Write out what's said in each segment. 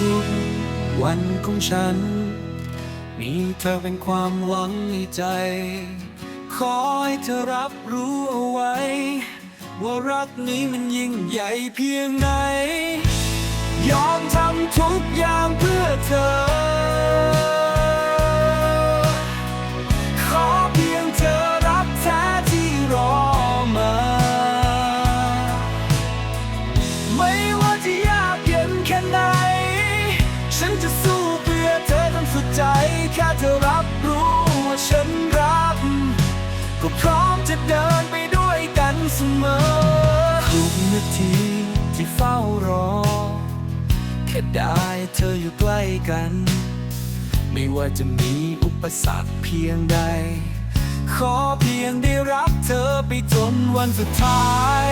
ริง วันของฉัน มีเธอเป็นความหวังในใจ ขอให้เธอรับรู้เอาไว้ ว่ารักนี้มันยิ่งใหญ่เพียงไหน ยอมทำทุกอย่างเพื่อเธอ แค่เธอรับรู้ว่าฉันรัก ก็พร้อมจะเดินไปด้วยกันเสมอทุกนาทีที่เฝ้ารอ แค่ได้เธออยู่ใกล้กัน ไม่ว่าจะมีอุปสรรคเพียงใด ขอเพียงได้รับเธอไปจนวันสุดท้าย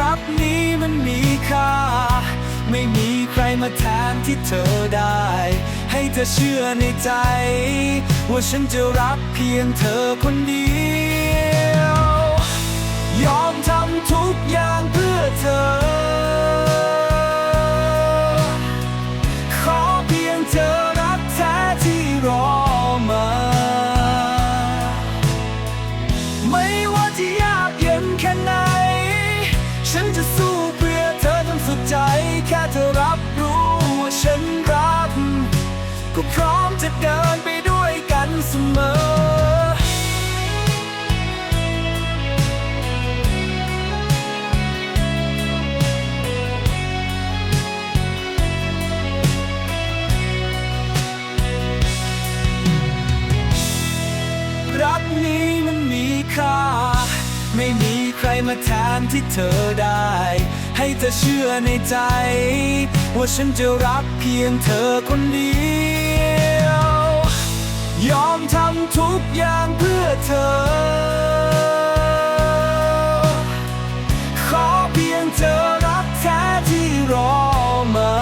รักนี้มันมีค่า ไม่มีใครมาแทนที่เธอได้ ให้เธอเชื่อในใจ ว่าฉันจะรักเพียงเธอคนเดียว ยอมทำทุก จะเดินไปด้วยกันเสมอ รักนี้มันมีค่า ไม่มีใครมาแทนที่เธอได้ ให้เธอเชื่อในใจ ว่าฉันจะรักเพียงเธอคนเดียว กอย่างเพื่อเธอ ขอเพียงเธอรักแท้ที่รอมา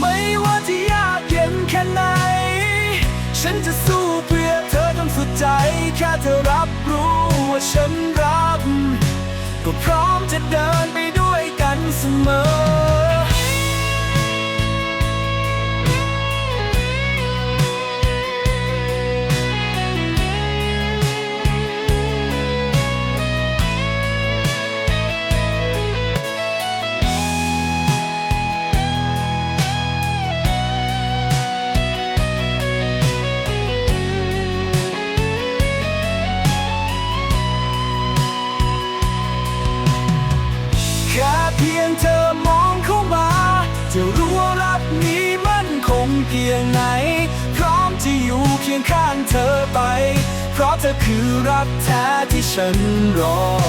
ไม่ว่าจะยากเย็นแค่ไหน ฉันจะสู้เพื่อเธอจนสุดใจ แค่เธอรับรู้ว่าฉันรัก ก็พร้อมจะเดินไปด้วยกันเสมอ พียงเธอมองเข้ามาจะรู้ว่ารักนี้มันคงเพียงไหน พร้อมจะอยู่เคียงข้างเธอไป เพราะเธอคือรักแท้ที่ฉันรอ